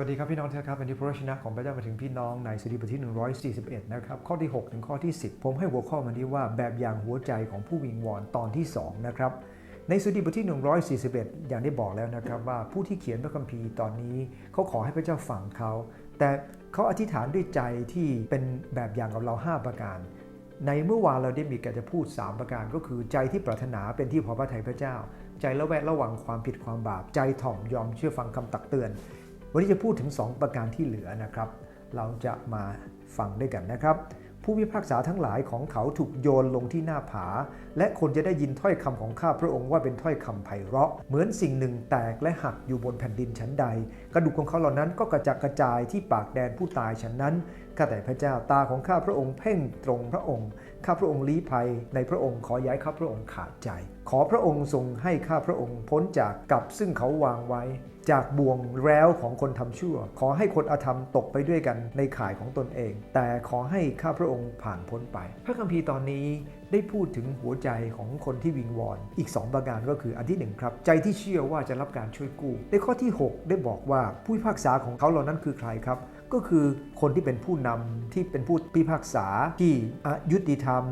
วัสดีครับพี่น้องทุกท่านครับวันนี้พระวจนะของพระเจ้ามาถึงพี่น้องในสดุดีบทที่ 141 นะครับข้อที่ 6 ถึงข้อที่ 10 ผมให้หัวข้อมานี้ว่าแบบอย่างหัวใจของผู้วิงวอนตอนที่ 2 นะครับ ในสดุดีบทที่ 141 อย่างได้บอกแล้วนะครับว่าผู้ที่เขียนพระคัมภีร์ตอนนี้เขาขอให้พระเจ้าฟังเขา แต่เขาอธิษฐานด้วยใจที่เป็นแบบอย่างกับเรา 5 ประการ ในเมื่อวานเราได้มีการจะพูด 3 ประการ ก็คือใจที่ปรารถนาเป็นที่พอพระทัยพระเจ้า ใจละแวดระวังความผิดความบาปใจถ่อมยอมเชื่อฟังคำตักเตือน วันนี้จะพูดถึง 2 ประการที่เหลือนะครับ เราจะมาฟังด้วยกันนะครับ ผู้พิพากษาทั้งหลายของเขาถูกโยนลงที่หน้าผา และคนจะได้ยินถ้อยคำของข้าพระองค์ว่าเป็นถ้อยคำไพเราะ เหมือนสิ่งหนึ่งแตกและหักอยู่บนแผ่นดินชั้นใด กระดูกของเขาเหล่านั้นก็กระจัดกระจายที่ปากแดนผู้ตายฉันนั้นข้าแต่พระเจ้าตาของข้าพระองค์เพ่งตรงพระองค์ ข้าพระองค์ลี้ภัยในพระองค์ขอย้ายข้าพระองค์ขาดใจ ขอพระองค์ทรงให้ข้าพระองค์พ้นจากกับซึ่งเขาวางไว้ จากบ่วงแล้วของคนทำชั่ว ขอให้คนอาธรรมตกไปด้วยกันในข่ายของตนเอง แต่ขอให้ข้าพระองค์ผ่านพ้นไป พระคัมภีร์ตอนนี้ได้พูดถึงหัวใจของคนที่วิงวอน อีก 2 ประการก็คืออันที่หนึ่งครับ ใจที่เชื่อว่าจะรับการช่วยกู้ ในข้อที่ 6 ได้บอกว่าผู้พิพากษาของเขาเหล่านั้นคือใครครับ ก็คือคนที่เป็นผู้นำที่เป็นผู้พิพากษาที่อยุติธรรม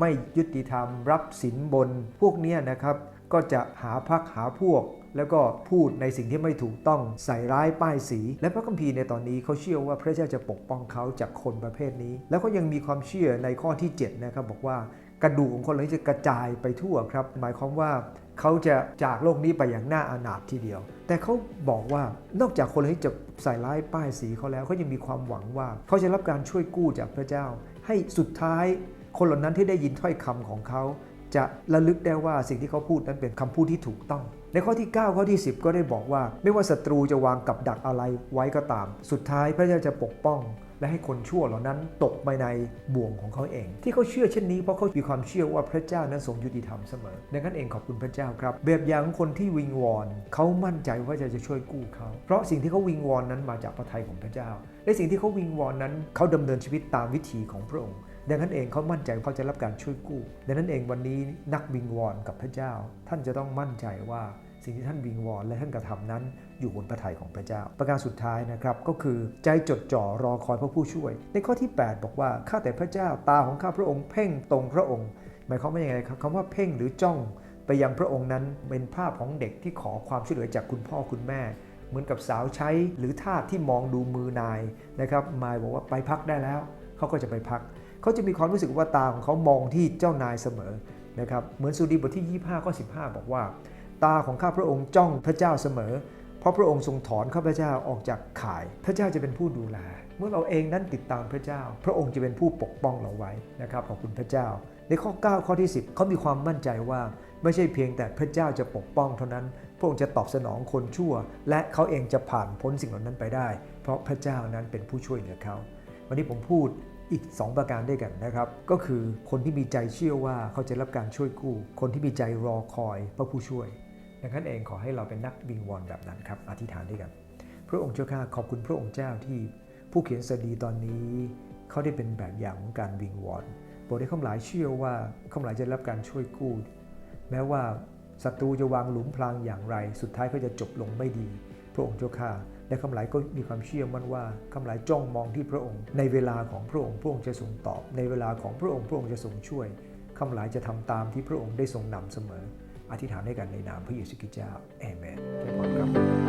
ไม่ยุติธรรม รับสินบน พวกนี้นะครับ ก็จะหาพักหาพวก แล้วก็พูดในสิ่งที่ไม่ถูกต้องใส่ร้ายป้ายสี และพระคัมภีร์ในตอนนี้เขาเชื่อว่าพระเจ้าจะปกป้องเขาจากคนประเภทนี้ แล้วก็ยังมีความเชื่อในข้อที่7นะครับบอกว่ากระดูกของคนเหล่านี้จะกระจายไปทั่วครับ หมายความว่า เขาจะจากโลกนี้ไปอย่างน่าอานาถทีเดียว แต่เขาบอกว่านอกจากคนเหล่านี้จะใส่ร้ายป้ายสีเขาแล้วเขายังมีความหวังว่า เขาจะรับการช่วยกู้จากพระเจ้า ให้สุดท้ายคนเหล่านั้นที่ได้ยินถ้อยคำของเขา จะระลึกได้ว่าสิ่งที่เขาพูดนั้นเป็นคำพูดที่ถูกต้อง ในข้อที่ 9 ข้อที่ 10 ก็ได้บอกว่า ไม่ว่าศัตรูจะวางกับดักอะไรไว้ก็ตาม สุดท้ายพระเจ้าจะปกป้องและให้คนชั่วเหล่านั้นตกไปในบ่วงของเขาเอง ที่เขาเชื่อเช่นนี้เพราะเขามีความเชื่อว่าพระเจ้านั้นทรงยุติธรรมเสมอ ดังนั้นเองขอบคุณพระเจ้าครับ แบบอย่างของคนที่วิงวอนเขามั่นใจว่าจะจะช่วยกู้เขา เพราะสิ่งที่เขาวิงวอนนั้นมาจากพระทัยของพระเจ้า และสิ่งที่เขาวิงวอนนั้นเขาดำเนินชีวิตตามวิถีของพระองค์ ดังนั้นเองเขามั่นใจเขาจะรับการช่วยกู้ ดังนั้นเองวันนี้นักวิงวอนกับพระเจ้า ท่านจะต้องมั่นใจว่าสิ่งที่ท่านวิงวอนและท่านกระทำนั้น อยู่บนพระทัยของพระเจ้า ประการสุดท้ายนะครับก็คือใจจดจ่อรอคอยพระผู้ช่วย ในข้อที่ 8 บอกว่าข้าแต่พระเจ้าตาของข้าพระองค์เพ่งตรงพระองค์ หมายความว่าอย่างไรครับคำว่าเพ่งหรือจ้องไปยังพระองค์นั้นเป็นภาพของเด็กที่ขอความช่วยเหลือจากคุณพ่อคุณแม่ เหมือนกับสาวใช้หรือทาสที่มองดูมือนายนะครับมายบอกว่าไปพักได้แล้วเขาก็จะไปพัก เขาจะมีความรู้สึกว่าตาของเขามองที่เจ้านายเสมอนะครับเหมือนสุดีบทที่ 25ข้อ15 บอกว่า ตาของข้าพระองค์จ้องพระเจ้าเสมอ เพราะพระองค์ทรงถอนข้าพเจ้าออกจากข่าย พระเจ้าจะเป็นผู้ดูแล เมื่อเราเองนั้นติดตามพระเจ้า พระองค์จะเป็นผู้ปกป้องเราไว้นะครับขอบคุณพระเจ้า ในข้อ 9 ข้อที่ 10เขามีความมั่นใจว่าไม่ใช่เพียงแต่พระเจ้าจะปกป้องเท่านั้น พระองค์จะตอบสนองคนชั่ว และเขาเองจะผ่านพ้นสิ่งเหล่านั้นไปได้ เพราะพระเจ้านั้นเป็นผู้ช่วยเหลือเขา วันนี้ผมพูด อีก 2 ประการด้วยกันนะครับ ก็คือคนที่มีใจเชื่อว่าเขาจะรับการช่วยกู้ คนที่มีใจรอคอยพระผู้ช่วยดังนั้นเองขอให้เราเป็นนักวิงวอนแบบนั้นครับอธิษฐานด้วยกัน พระองค์เจ้าข้าขอบคุณพระองค์เจ้าที่ผู้เขียนสดีตอนนี้ เขาได้เป็นแบบอย่างของการวิงวอนโปรดให้ข้าหลายเชื่อว่าข้าหลายจะรับการช่วยกู้ แม้ว่าศัตรูจะวางหลุมพรางอย่างไร สุดท้ายก็จะจบลงไม่ดี พระองค์เจ้าข้าและคำหลายก็มีความเชื่อมั่นว่าคำหลายจ้องมองที่พระองค์ ในเวลาของพระองค์พระองค์จะทรงตอบ ในเวลาของพระองค์พระองค์จะทรงช่วยคำหลายจะทำตามที่พระองค์ได้ทรงนำเสมอ อธิษฐานให้กันในนามพระเยซูคริสต์เจ้าเอเมนได้พรครับ